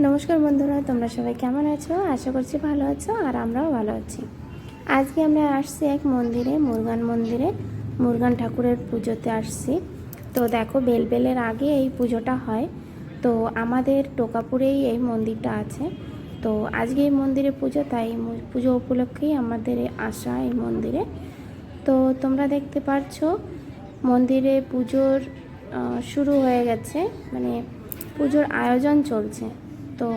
নমস্কার বন্ধুরা, তোমরা সবাই কেমন আছো? আশা করছি ভালো আছো আর আমরাও ভালো আছি। আজকে আমরা আসছি এক মন্দিরে, মুরগান মন্দিরে। মুরগান ঠাকুরের পুজোতে আসছি। তো দেখো, বেলবেলের আগে এই পুজোটা হয়। তো আমাদের টোকাপুরেই এই মন্দিরটা আছে। তো আজকে এই মন্দিরে পুজো, তাই পুজো উপলক্ষেই আমাদের আসা এই মন্দিরে। তো তোমরা দেখতে পারছ, মন্দিরে পুজোর শুরু হয়ে গেছে। মানে পুজোর আয়োজন চলছে। তো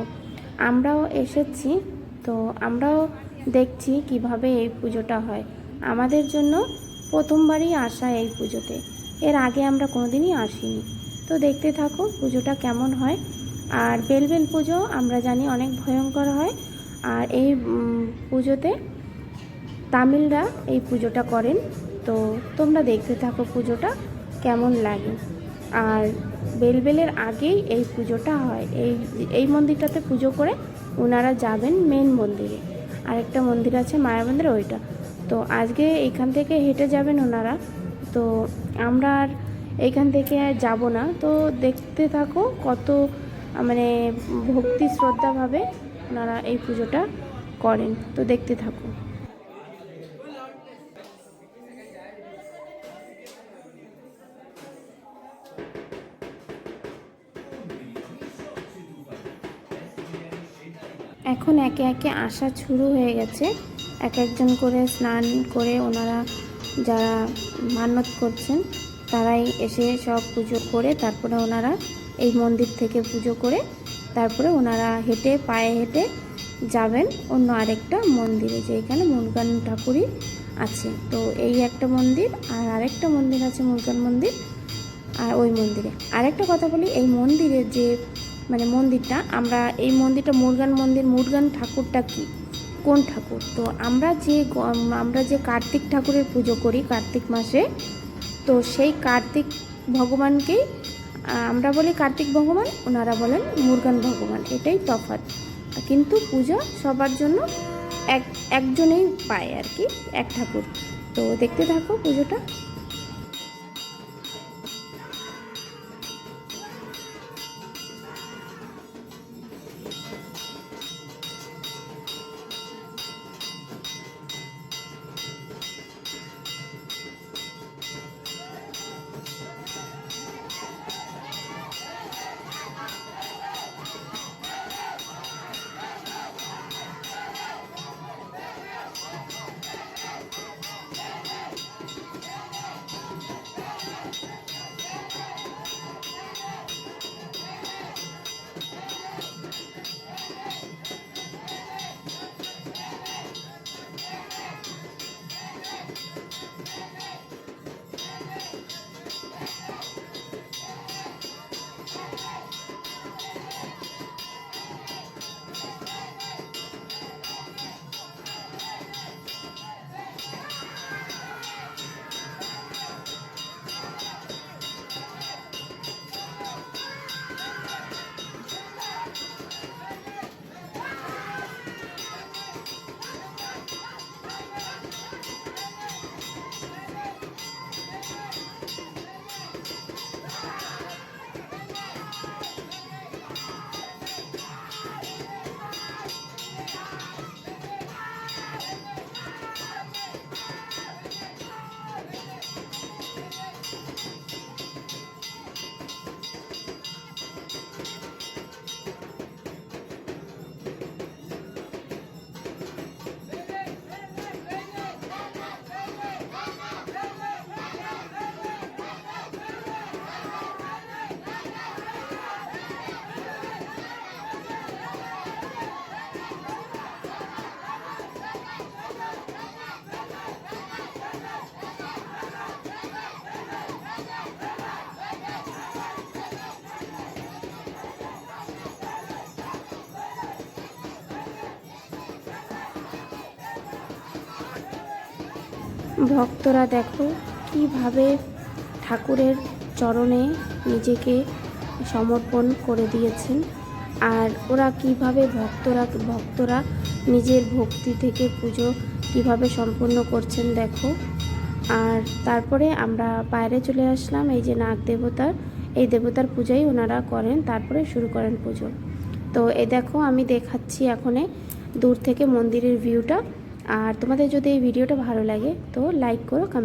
আমরাও এসেছি, তো আমরাও দেখছি কীভাবে এই পুজোটা হয়। আমাদের জন্য প্রথমবারই আসা এই পুজোতে। এর আগে আমরা কোনোদিনই আসিনি। তো দেখতে থাকো পুজোটা কেমন হয়। আর বেলবেল পুজো আমরা জানি অনেক ভয়ঙ্কর হয়। আর এই পুজোতে তামিলরা এই পুজোটা করেন। তো তোমরা দেখতে থাকো পুজোটা কেমন লাগে। আর বেলবেলের আগেই এই পুজোটা হয়। এই এই মন্দিরটাতে পুজো করে ওনারা যাবেন মেন মন্দিরে। আরেকটা মন্দির আছে মায়া মন্দির ওইটা। তো আজকে এখান থেকে হেঁটে যাবেন ওনারা তো আমরা আর এইখান থেকে আর যাব না। তো দেখতে থাকো কত মানে ভক্তি শ্রদ্ধাভাবে ওনারা এই পুজোটা করেন। তো দেখতে থাকো। এখন একে একে আসা শুরু হয়ে গেছে। এক একজন করে স্নান করে ওনারা যারা মান্যত করছেন, তারাই এসে সব পুজো করে, তারপরে ওনারা এই মন্দির থেকে পুজো করে, তারপরে ওনারা হেঁটে পায়ে হেঁটে যাবেন অন্য আরেকটা মন্দিরে, যেখানে মুরগান ঠাকুরই আছে। তো এই একটা মন্দির আর আরেকটা মন্দির আছে মুরগান মন্দির, আর ওই মন্দিরে। আরেকটা কথা বলি, এই মন্দিরে যে মানে মন্দিরটা, আমরা এই মন্দিরটা মুরগান মন্দির, মুরগান ঠাকুরটা কি? কোন ঠাকুর? তো আমরা যে আমরা যে কার্তিক ঠাকুরের পুজো করি কার্তিক মাসে, তো সেই কার্তিক ভগবানকেই আমরা বলি কার্তিক ভগবান, ওনারা বলেন মুরগান ভগবান, এটাই তফাৎ। কিন্তু পূজা সবার জন্য এক, একজনেই পায় আর কি, এক ঠাকুর। তো দেখতে থাকো পুজোটা। ভক্তরা দেখো কীভাবে ঠাকুরের চরণে নিজেকে সমর্পণ করে দিয়েছেন। আর ওরা কীভাবে ভক্তরা ভক্তরা নিজের ভক্তি থেকে পুজো কীভাবে সম্পূর্ণ করছেন দেখো। আর তারপরে আমরা বাইরে চলে আসলাম, এই যে নাগ দেবতার, এই দেবতার পূজাই ওনারা করেন, তারপরে শুরু করেন পুজো। তো এ দেখো আমি দেখাচ্ছি এখনে দূর থেকে মন্দিরের ভিউটা আর তোমাদের যদি এই ভিডিওটা ভালো লাগে তো লাইক করো কমেন্ট